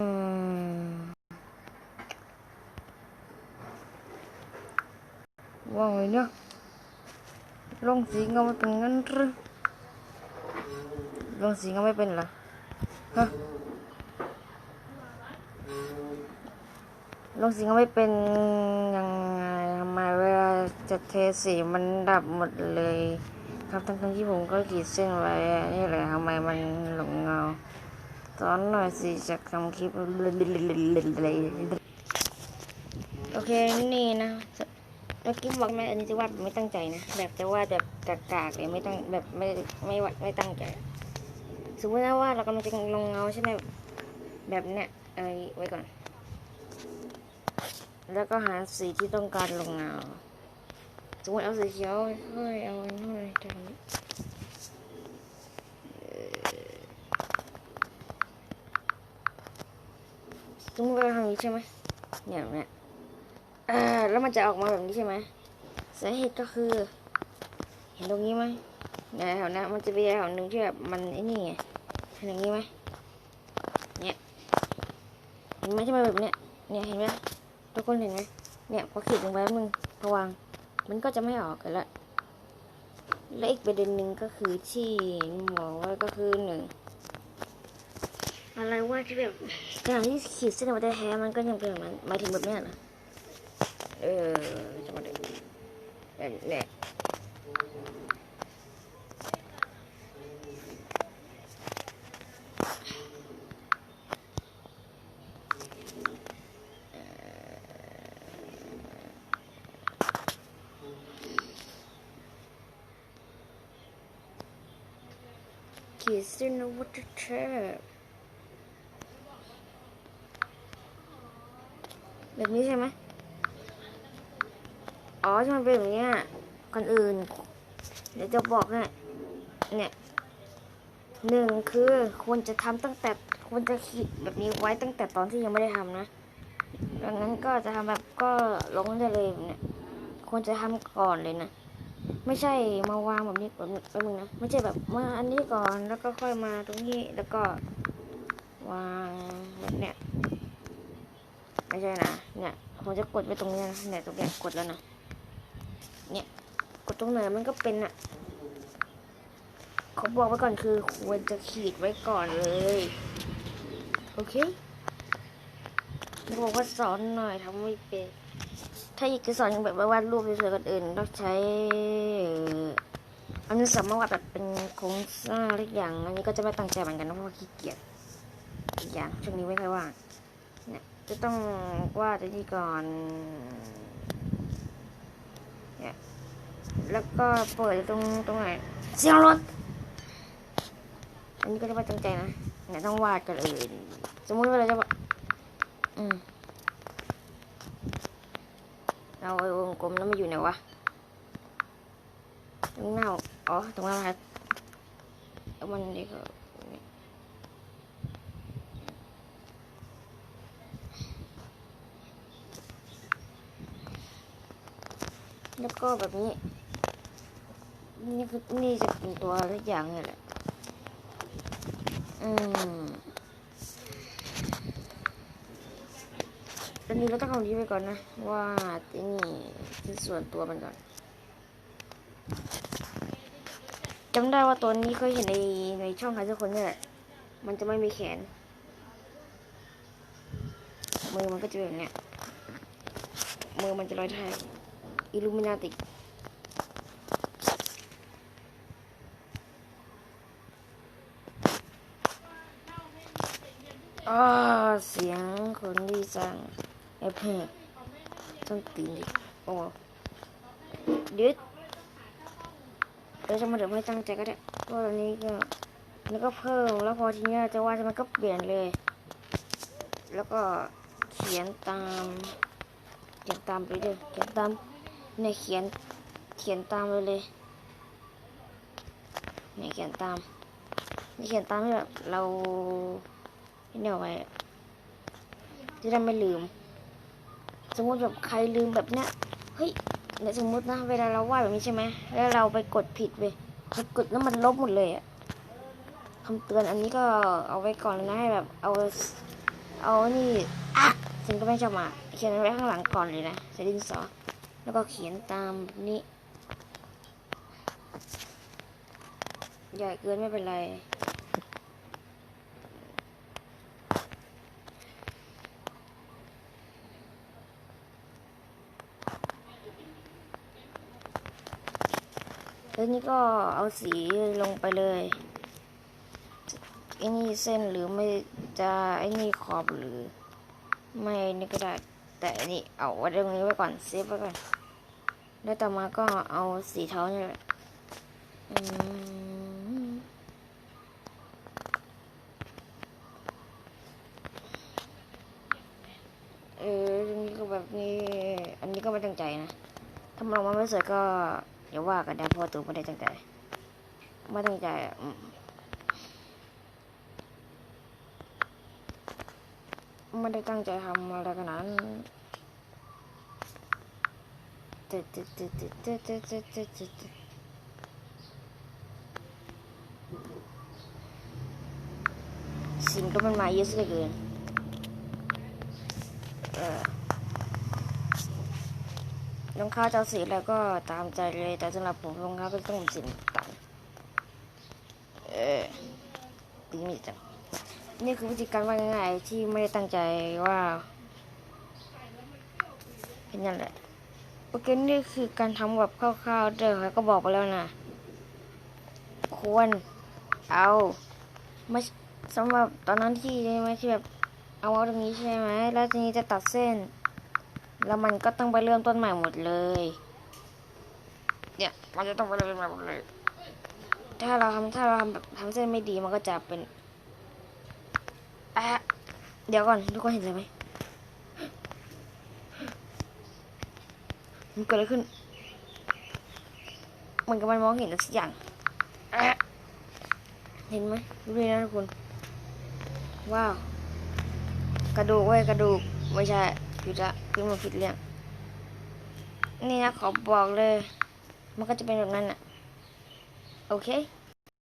อว่าไงเนี่ยลงสีเงาไม่เป็นงั้นหรือลงสีเงาไม่เป็นเหรอฮะลงสีเงาไม่เป็นยังไงทำไมเวลาจะเทสีมันดับหมดเลย ครับทั้งๆที่ผมก็ขีดเส้นไว้นี่แหละทำไมมันหลงเงา สอนหน่อยสิจากทำคลิปโอเคนี่นะเมื่อกี้บอกแม่อันนี้จะวาดไม่ตั้งใจนะแบบจะวาดแบบกากๆเลยไม่ตั้งแบบไม่ไม่วาดไม่ตั้งใจสมมตินะว่าเรากำลังจะลงเงาใช่ไหมแบบเนี้ยเอาไว้ก่อน แล้วก็หาสีที่ต้องการลงเงาสมมติเอาสีเขียวเฮ้ยเอาอันนู้นเลยทำนี้เอ่อ สมมติเราทำอย่างนี้ใช่ไหมเนี่ยเนี้ยอ่แล้วมันจะออกมาแบบนี้ใช่ไหมสาเหตุก็คือ เห็นตรงนี้ไหมในแถวนั้มันจะมีแถวหนึ่งที่แบบมันไอ้นี่ไงเห็นอย่างนี้ไหมเนี่ยเห็นไหมที่มันแบบเนี้ยเนี่ยเห็นไหมทุกคนเห็นไหมเนี่ยพอขีดลงไปมึงพอวางมันก็จะไม่ออกกันละและอีกประเด็นหนึ่งก็คือที่บอกไว้ก็คือหนึ่ง อะไรว่าที่แบบขณะที่ขีดเส้นออกมาแท้ๆมันก็ยังเป็นแบบนั้นหมายถึงแบบเนี้ยนะเออจะมาดูเนี่ยขีดเส้นอาวุเทพ แบบนี้ใช่ไหมอ๋อที่มันเป็นแบบเนี้ยก่อนอื่น เดี๋ยวจะบอกให้เนี่ยหนึ่งคือควรจะทำตั้งแต่ควรจะขีดแบบนี้ไว้ตั้งแต่ตอนที่ยังไม่ได้ทำนะดังนั้นก็จะทำแบบก็ลงได้เลยเนี่ยควรจะทำก่อนเลยนะ ไม่ใช่มาวางแบบนี้แบบนี้แป๊บนึงนะไม่ใช่แบบมาอันนี้ก่อนแล้วก็ค่อยมาตรงนี้แล้วก็วางแบบเนี้ย ไม่ใช่นะ เนี่ย ผมจะกดไว้ตรงนี้นะเนี่ยตรงนี้กดแล้วนะ เนี่ย กดตรงไหนมันก็เป็นอะเขาบอกไว้ก่อนคือควรจะขีดไว้ก่อนเลย โอเคเขาบอกว่าสอนหน่อยทำไม่เป็น ถ้าอยากจะสอนแบบว่าวาดรูปสวยๆกันอื่นต้องใช้อันนี้สามารถวาดแบบเป็นโครงสร้างหรืออย่าง อันนี้ก็จะไม่ตั้งใจเหมือนกันนะเพราะว่าขี้เกียจอีกอย่างช่วงนี้ไม่ค่อยว่างเนี่ย จะต้องวาดอันนี้ก่อนแล้วก็เปิดตรงตรงไหนเสียงรถ อันนี้ก็จะไม่ตั้งใจนะเนี่ยต้องวาดกันอื่นสมมุติว่าเราจะอืมเราไอ้วงกลมแล้วมันอยู่ไหนวะตรงหน้าอ๋อตรงหน้าครับแล้วมันนี่ก็ แล้วก็แบบนี้ นี่คือนี่จะเป็นตัวทุกอย่างเลยแหละ อืมตอนนี้เราต้องเอานี้ไปก่อนนะ ว่าที่นี่คือส่วนตัวมันก่อนจำได้ว่าตัวนี้เคยเห็นในในช่องใครสักคนนี่แหละ มันจะไม่มีแขน มือมันก็จะเป็นแบบเนี้ยมือมันจะลอยแทก อิลูมินาติอ๋อเสียงคนที่สั่งไอ้เพลต้องตีนดิโอ้เดี๋ยวเราจะมาเดี๋ยวไม่ตั้งใจก็ได้เพราะตอนนี้ก็แล้วก็เพิ่มแล้วพอทีนี้จะว่าจะมันก็เปลี่ยนเลย แล้วก็เขียนตามเขียนตามไปเลยเขียนตาม เนี่ยเขียนเขียนตามไปเลยเนี่ยเขียนตามนี่เขียนตามที่แบบเราเนี่ยไว้จะได้ไม่ลืม สมมติแบบใครลืมแบบเนี้ยเฮ้ยเนี่ยสมมตินะเวลาเราวาดแบบนี้ใช่ไหมแล้วเราไปกดผิดเว้ยไปกดแล้วมันลบหมดเลยอะคำเตือนอันนี้ก็เอาไว้ก่อนเลยนะให้แบบเอาเอานี่อะสิ่งที่ไม่ชอบมาเขียนไว้ข้างหลังก่อนเลยนะใส่ดินสอ แล้วก็เขียนตามนี้ ใหญ่เกินไม่เป็นไร แล้วนี่ก็เอาสีลงไปเลยไอ้นี่เส้นหรือไม่จะไอ้นี่ขอบหรือ ไม่นี่ก็ได้ แต่อันนี่เอาไว้ตรงนี้ไว้ก่อนเซฟไว้ก่อนแล้วต่อมาก็เอาสีเทาเนี่แหละเอออันนี้ก็แบบนี้ อันนี้ก็ไม่ตั้งใจนะถ้ามันออกมาไม่สวยก็อย่าว่ากันได้เพราะตัวไม่ได้ตั้งใจ ไม่ตั้งใจอะอืม ไม่ได้ตั้งใจทำอะไรขนาดนั้นตึ๊ดตึ๊ดตึ๊ดตึ๊ดตึ๊ดตึ๊ดตึ๊ดตึ๊ดตึ๊ดสิ่งก็มันมาเยอะซะเหลือเกินเออรองเท้าจะสีอะไรก็ตามใจเลย แต่สำหรับผมรองเท้าก็ต้องเป็นสีน้ำตาลเออดีมีจัง นี่คือวิธีการวาดง่ายๆที่ไม่ได้ตั้งใจว่าเป็นนั่นแหละโอเคนี่คือการทำแบบคร่าวๆเด้อก็บอกไปแล้วนะ ควรเอาไม่สำหรับตอนนั้นที่ใช่ไหมที่แบบเอาเอาตรงนี้ใช่ไหมแล้วทีนี้จะตัดเส้น แล้วมันก็ต้องไปเริ่มต้นใหม่หมดเลย เนี่ยมันจะต้องไปเริ่มใหม่หมดเลย ถ้าเราทำถ้าเราทำแบบทำเส้นไม่ดีมันก็จะเป็น อะเดี๋ยวก่อนทุกคนเห็นอะไรไหมมันเกิดอะไรขึ้นมันกับมันมองเห็นอะไรสักอย่างเห็นไหมดูดินะทุกคน ว้าว กระดูกเว้ยกระดูกไม่ใช่ผิดละพี่มาผิดเรื่องนี่นะขอบอกเลย มันก็จะเป็นแบบนั้นอะโอเค